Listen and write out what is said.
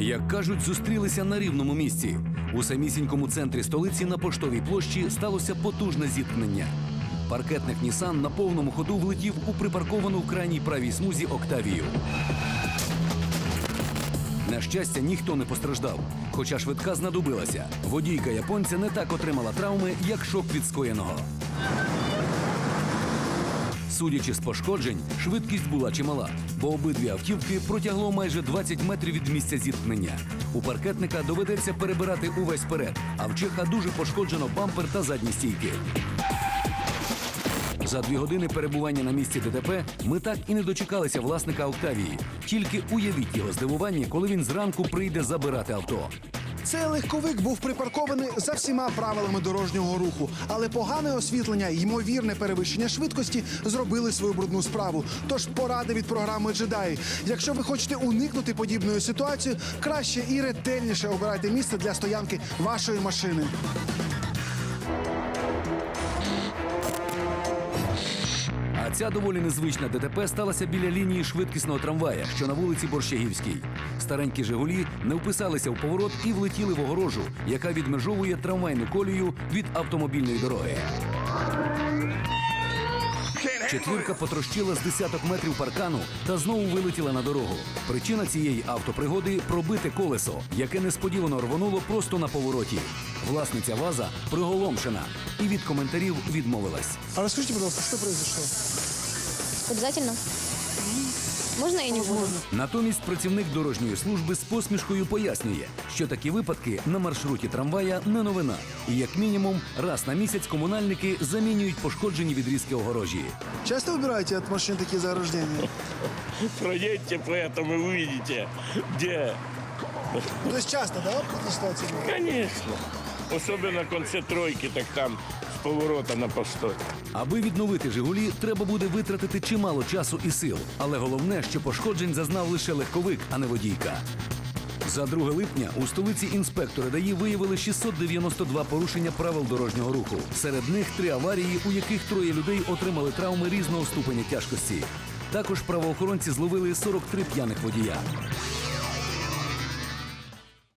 Як кажуть, зустрілися на рівному місці. У самісінькому центрі столиці на поштовій площі сталося потужне зіткнення. Паркетник Нісан на повному ходу влетів у припарковану в крайній правій смузі Октавію. На щастя, ніхто не постраждав, хоча швидка знадобилася. Водійка японця не так отримала травми, як шок від скоєного. Судячи з пошкоджень, швидкість була чимала, бо обидві автівки протягло майже 20 метрів від місця зіткнення. У паркетника доведеться перебирати увесь перед, а в Чеха дуже пошкоджено бампер та задні стійки. За дві години перебування на місці ДТП ми так і не дочекалися власника Октавії. Тільки уявіть його здивування, коли він зранку прийде забирати авто. Цей легковик був припаркований за всіма правилами дорожнього руху, але погане освітлення і ймовірне перевищення швидкості зробили свою брудну справу. Тож поради від програми Джедаї. Якщо ви хочете уникнути подібної ситуації, краще і ретельніше обирайте місце для стоянки вашої машини. Ця доволі незвична ДТП сталася біля лінії швидкісного трамвая, що на вулиці Борщагівській. Старенькі Жигулі не вписалися в поворот і влетіли в огорожу, яка відмежовує трамвайну колію від автомобільної дороги. Четвірка потрощила з десяток метрів паркану та знову вилетіла на дорогу. Причина цієї автопригоди пробите колесо, яке несподівано рвонуло просто на повороті. Власниця ваза приголомшена і від коментарів відмовилась. А розкажіть, будь ласка, що произошло? Обязательно? Можно я не буду? Натомість працівник дорожньої служби з посмішкою пояснює, що такі випадки на маршруті трамвая не новина, і як мінімум раз на місяць комунальники замінюють пошкоджені відрізки огорожі. Часто вибираєте від машин такі заграждення? Проедьте по этому, вы увидите, где. Тобто часто, да, такі ситуації? Конечно. Особенно конце тройки, так там поворота на постой. Аби відновити Жигулі, треба буде витратити чимало часу і сил. Але головне, що пошкоджень зазнав лише легковик, а не водійка. За 2 липня у столиці інспектори ДАІ виявили 692 порушення правил дорожнього руху. Серед них три аварії, у яких троє людей отримали травми різного ступеня тяжкості. Також правоохоронці зловили 43 п'яних водія.